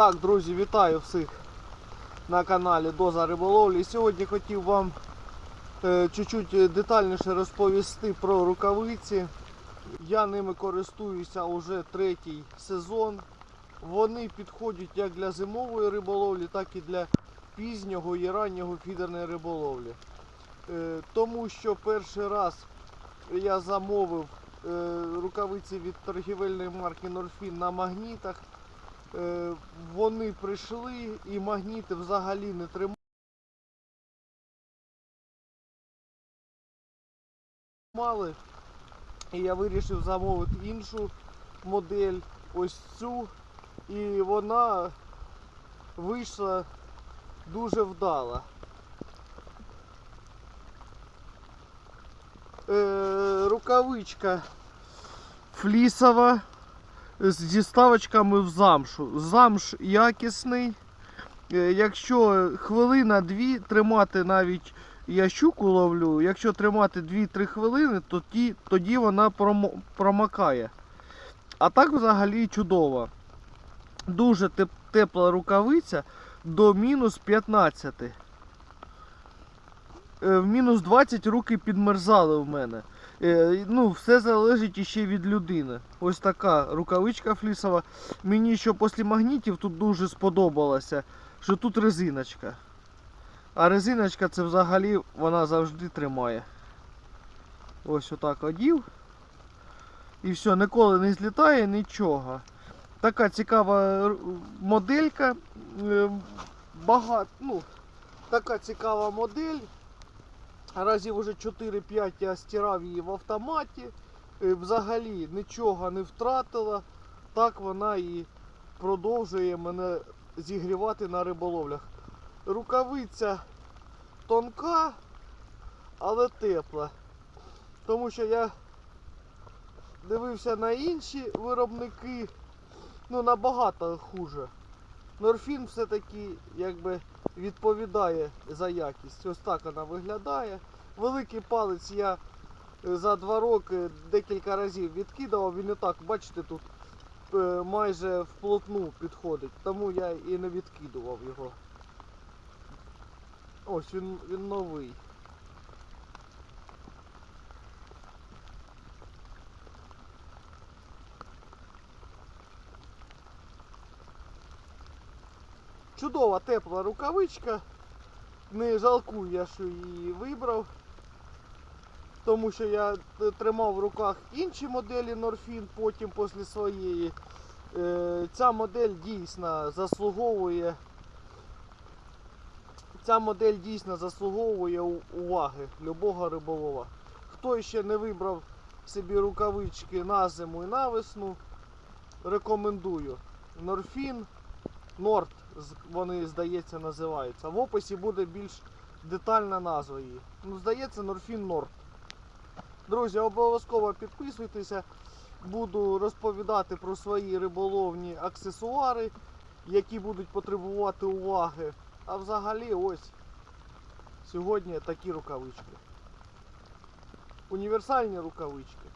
Так, друзі, вітаю всіх на каналі Доза Риболовлі. Сьогодні хотів вам е, чуть-чуть детальніше розповісти про рукавиці. Я ними користуюся вже третій сезон. Вони підходять як для зимової риболовлі, так і для пізнього і раннього фідерної риболовлі. Е, тому що перший раз я замовив е, рукавиці від торгівельної марки Норфін на магнітах. Е, Вони прийшли і магніти взагалі не тримали. І я вирішив замовити іншу модель, ось цю. І вона вийшла дуже вдала. Е, рукавичка флісова з діставочками в замшу. Замш якісний. Е, Якщо хвилина-дві тримати навіть я щуку ловлю, якщо тримати 2-3 хвилини, то ті, тоді вона промокає. А так взагалі чудово. Дуже теп- тепла рукавиця до мінус 15. Е, В мінус 20 руки підмерзали в мене. Е, Ну, все залежить іще від людини. Ось така рукавичка флісова. Мені що після магнітів тут дуже сподобалося, що тут резиночка. А резиночка це взагалі вона завжди тримає. Ось отак одів. І все, ніколи не злітає нічого. Така цікава моделька. Багато, ну, така цікава модель. Разів уже 4-5 я стирав її в автоматі. Е, Взагалі нічого не втратила. Так вона і продовжує мене зігрівати на риболовлях. Рукавиця тонка, але тепла. Тому що я дивився на інші виробники, ну набагато хуже. Норфін все-таки якби відповідає за якість. Ось так вона виглядає. Великий палець я е, за два роки декілька разів відкидував. Він і так, бачите, тут е, майже вплотну підходить, тому я і не відкидував його. Ось він, він новий. Чудова тепла рукавичка. Не жалкую я, що її вибрав. Тому що я тримав в руках інші моделі Норфін потім після своєї. Е, Ця модель дійсно заслуговує. Ця модель дійсно заслуговує уваги любого риболова. Хто ще не вибрав собі рукавички на зиму і на весну, рекомендую. Норфін, Норд, вони, здається, називаються. В описі буде більш детальна назва її. Ну, здається, Норфін Норд. Друзі, обов'язково підписуйтеся. Буду розповідати про свої риболовні аксесуари, які будуть потребувати уваги. А взагалі ось сьогодні такі рукавички. Універсальні рукавички.